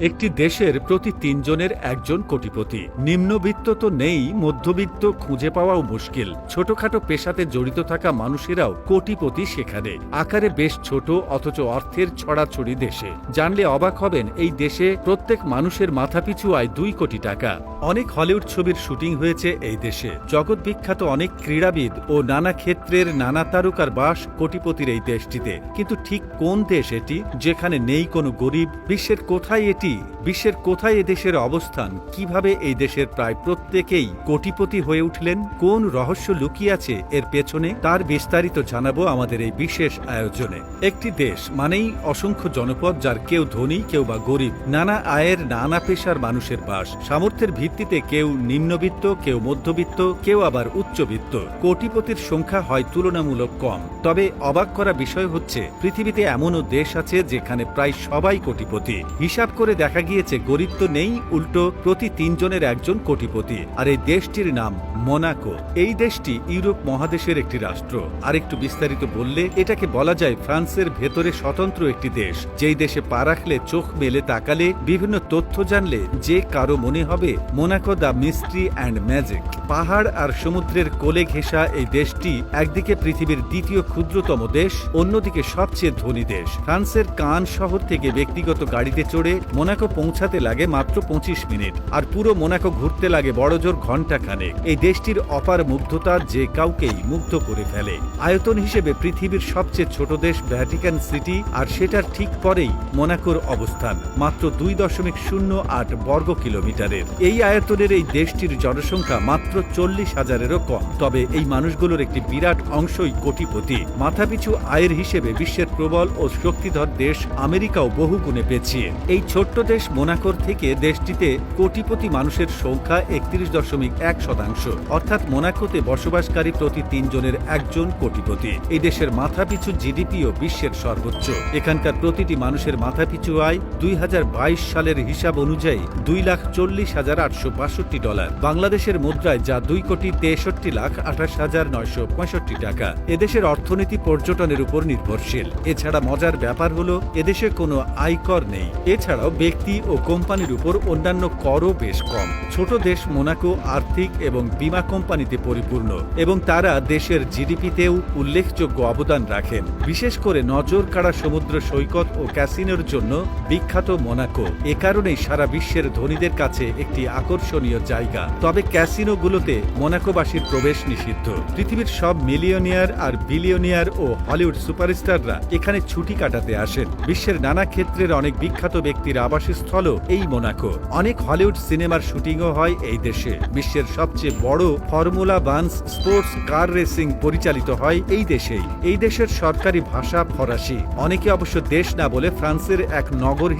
একটি দেশের প্রতি তিনজনের একজন কোটিপতি। নিম্নবিত্ত তো নেই, মধ্যবিত্ত খুঁজে পাওয়াও মুশকিল। ছোটখাটো পেশাতে জড়িত থাকা মানুষেরাও কোটিপতি সেখানে। আকারে বেশ ছোট, অথচ অর্থের ছড়াছড়ি দেশে। জানলে অবাক হবেন, এই দেশে প্রত্যেক মানুষের মাথাপিছু আয় দুই কোটি টাকা। অনেক হলিউড ছবির শুটিং হয়েছে এই দেশে। জগৎ বিখ্যাত অনেক ক্রীড়াবিদ ও নানা ক্ষেত্রের নানা তারকার বাস কোটিপতির এই দেশটিতে। কিন্তু ঠিক কোন দেশ এটি, যেখানে নেই কোনো গরিব, বিশ্বের কোথায় এটি বিশ্বের কোথায় এ দেশের অবস্থান? কীভাবে এই দেশের প্রায় প্রত্যেকেই কোটিপতি হয়ে উঠলেন? কোন রহস্য লুকিয়ে আছে এর পেছনে? তার বিস্তারিত জানাব আমাদের এই বিশেষ আয়োজনে। একটি দেশ মানেই অসংখ্য জনপদ যার কেউ ধনী, কেউ বা গরিব। নানা আয়ের, নানা পেশার মানুষের বাস। সামর্থ্যের ভিত্তিতে কেউ নিম্নবিত্ত, কেউ মধ্যবিত্ত, কেউ আবার উচ্চবিত্ত। কোটিপতির সংখ্যা হয় তুলনামূলক কম। তবে অবাক করা বিষয় হচ্ছে, পৃথিবীতে এমনও দেশ আছে যেখানে প্রায় সবাই কোটিপতি। হিসাব করে দেখা গিয়েছে, গরিব তো নেই, উল্টো প্রতি তিনজনের একজন কোটিপতি। আর এই দেশটির নাম মোনাকো। এই দেশটি ইউরোপ মহাদেশের একটি রাষ্ট্র। আর একটু বিস্তারিত বললে, এটাকে বলা যায় ফ্রান্সের ভেতরে স্বতন্ত্র একটি দেশ, যেই দেশে পা রাখলে, চোখ মেলে তাকালে বিভিন্ন তথ্য জানলে যে কারও মনে হবে Monaco the mystery and magic. পাহাড় আর সমুদ্রের কোলে ঘেঁষা এই দেশটি একদিকে পৃথিবীর দ্বিতীয় ক্ষুদ্রতম দেশ, অন্যদিকে সবচেয়ে ধনী দেশ। ফ্রান্সের কান শহর থেকে ব্যক্তিগত গাড়িতে চড়ে মোনাকো পৌঁছাতে লাগে মাত্র পঁচিশ মিনিট, আর পুরো মোনাকো ঘুরতে লাগে বড়জোর ঘণ্টা খানেক এই দেশটির অপার মুগ্ধতা যে কাউকেই মুগ্ধ করে ফেলে। আয়তন হিসেবে পৃথিবীর সবচেয়ে ছোট দেশ ভ্যাটিকান সিটি, আর সেটার ঠিক পরেই মোনাকোর অবস্থান, মাত্র দুই দশমিক শূন্য আট বর্গ কিলোমিটারের। এই আয়তনের এই দেশটির জনসংখ্যা মাত্র চল্লিশ হাজারেরও কম। তবে এই মানুষগুলোর একটি বিরাট অংশই কোটিপতি। মাথাপিছু আয়ের হিসেবে বিশ্বের প্রবল ও শক্তিধর দেশ আমেরিকাও বহু গুণে পেছিয়ে এই ছোট্ট দেশ মোনাকোর থেকে দেশটিতে কোটিপতি মানুষের সংখ্যা একত্রিশ দশমিক এক শতাংশ। অর্থাৎ মোনাকোতে বসবাসকারী প্রতি তিনজনের একজন কোটিপতি। এই দেশের মাথাপিছু জিডিপিও বিশ্বের সর্বোচ্চ। এখানকার প্রতিটি মানুষের মাথাপিছু আয় দুই হাজার বাইশ সালের হিসাব অনুযায়ী দুই লাখ চল্লিশ হাজার আটশো বাষট্টি ডলার। বাংলাদেশের মুদ্রায় যা দুই কোটি তেষট্টি লাখ আঠাশ হাজার নয়শো পঁয়ষট্টি টাকা। এদেশের অর্থনীতি পর্যটনের উপর নির্ভরশীল। এছাড়া মজার ব্যাপার হলো, এদেশে কোনো আয়কর নেই। এছাড়াও ব্যক্তি ও কোম্পানির উপর অন্যান্য করও বেশ কম। ছোট দেশ মোনাকো আর্থিক এবং বীমা কোম্পানিতে পরিপূর্ণ এবং তারা দেশের জিডিপিতেও উল্লেখযোগ্য অবদান রাখেন। বিশেষ করে নজর কাড়া সমুদ্র সৈকত ও ক্যাসিনোর জন্য বিখ্যাত মোনাকো। এ কারণেই সারা বিশ্বের ধনীদের কাছে একটি আকর্ষণীয় জায়গা। তবে ক্যাসিনোগুলোতে মোনাকোবাসীর প্রবেশ নিষিদ্ধ। পৃথিবীর সব মিলিয়নিয়ার আর বিলিয়নিয়ার ও হলিউড সুপারস্টাররা এখানে ছুটি কাটাতে আসেন। বিশ্বের নানা ক্ষেত্রের অনেক বিখ্যাত ব্যক্তির আবাসস্থলও এই মোনাকো অনেক হলিউড সিনেমার শুটিংও হয় এই দেশে। বিশ্বের সবচেয়ে বড় ফর্মুলা বান্স স্পোর্টস কার রেসিং পরিচালিত হয় এই দেশেই। এই দেশের সরকারি ভাষা ফরাসি। অনেকে অবশ্য দেশ না বলে ফ্রান্সের এক নগর